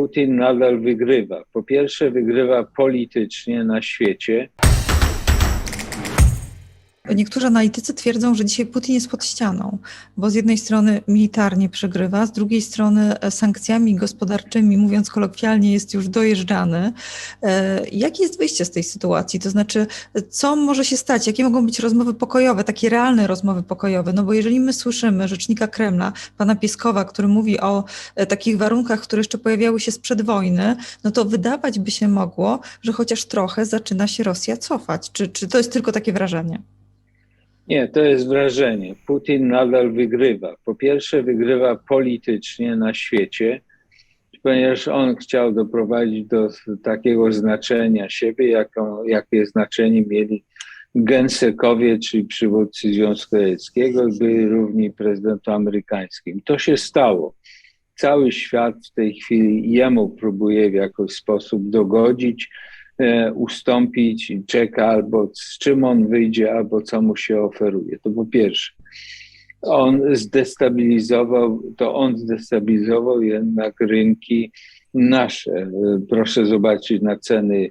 Putin nadal wygrywa. Po pierwsze, wygrywa politycznie na świecie. Niektórzy analitycy twierdzą, że dzisiaj Putin jest pod ścianą, bo z jednej strony militarnie przegrywa, z drugiej strony e, sankcjami gospodarczymi, mówiąc kolokwialnie, jest już dojeżdżany. E, Jakie jest wyjście z tej sytuacji? To znaczy, co może się stać? Jakie mogą być rozmowy pokojowe, takie realne rozmowy pokojowe? No bo jeżeli my słyszymy rzecznika Kremla, pana Pieskowa, który mówi o e, takich warunkach, które jeszcze pojawiały się sprzed wojny, no to wydawać by się mogło, że chociaż trochę zaczyna się Rosja cofać. Czy, czy to jest tylko takie wrażenie? Nie, to jest wrażenie. Putin nadal wygrywa. Po pierwsze, wygrywa politycznie na świecie, ponieważ on chciał doprowadzić do takiego znaczenia siebie, jaką, jakie znaczenie mieli gensekowie, czyli przywódcy Związku Radzieckiego, byli równi prezydentu amerykańskim. To się stało. Cały świat w tej chwili jemu próbuje w jakiś sposób dogodzić, ustąpić i czeka albo z czym on wyjdzie, albo co mu się oferuje. To po pierwsze. On zdestabilizował, to on zdestabilizował jednak rynki nasze. E, Proszę zobaczyć na ceny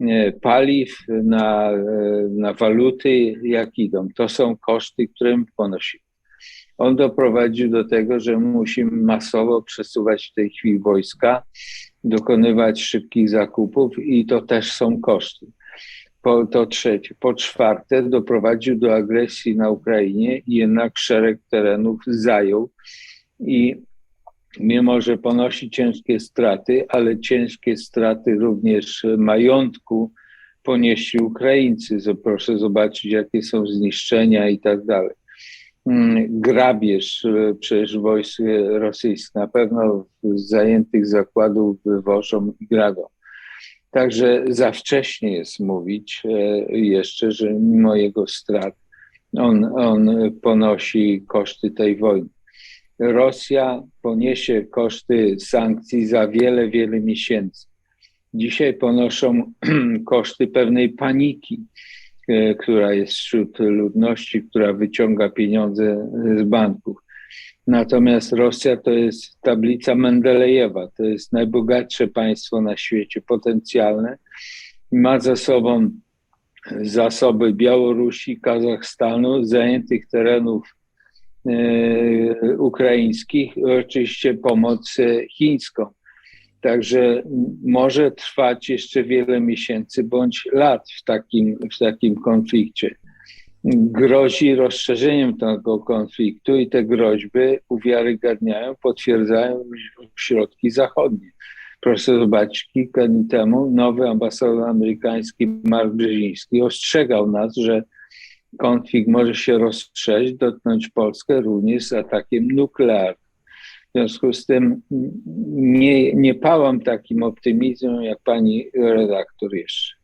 e, paliw, na, e, na waluty, jak idą. To są koszty, które my ponosimy. On doprowadził do tego, że musimy masowo przesuwać w tej chwili wojska, dokonywać szybkich zakupów i to też są koszty. Po, to trzecie. Po czwarte, doprowadził do agresji na Ukrainie i jednak szereg terenów zajął i mimo, że ponosi ciężkie straty, ale ciężkie straty również majątku ponieśli Ukraińcy. Proszę zobaczyć, jakie są zniszczenia i tak dalej. Grabież e, przecież wojsk rosyjskich na pewno zajętych zakładów wywożą i gradą. Także za wcześnie jest mówić e, jeszcze, że mimo jego strat on, on ponosi koszty tej wojny. Rosja poniesie koszty sankcji za wiele, wiele miesięcy. Dzisiaj ponoszą koszty pewnej paniki, która jest wśród ludności, która wyciąga pieniądze z banków. Natomiast Rosja to jest tablica Mendelejewa, to jest najbogatsze państwo na świecie, potencjalne. Ma za sobą zasoby Białorusi, Kazachstanu, zajętych terenów e, ukraińskich, oczywiście pomoc chińską. Także może trwać jeszcze wiele miesięcy bądź lat w takim, w takim konflikcie grozi rozszerzeniem tego konfliktu i te groźby uwiarygadniają, potwierdzają środki zachodnie. Proszę zobaczyć, kilka dni temu nowy ambasador amerykański Mark Brzeziński ostrzegał nas, że konflikt może się rozszerzyć, dotknąć Polskę również z atakiem nuklearnym. Związku z tym nie, nie pałam takim optymizmem jak pani redaktor jeszcze.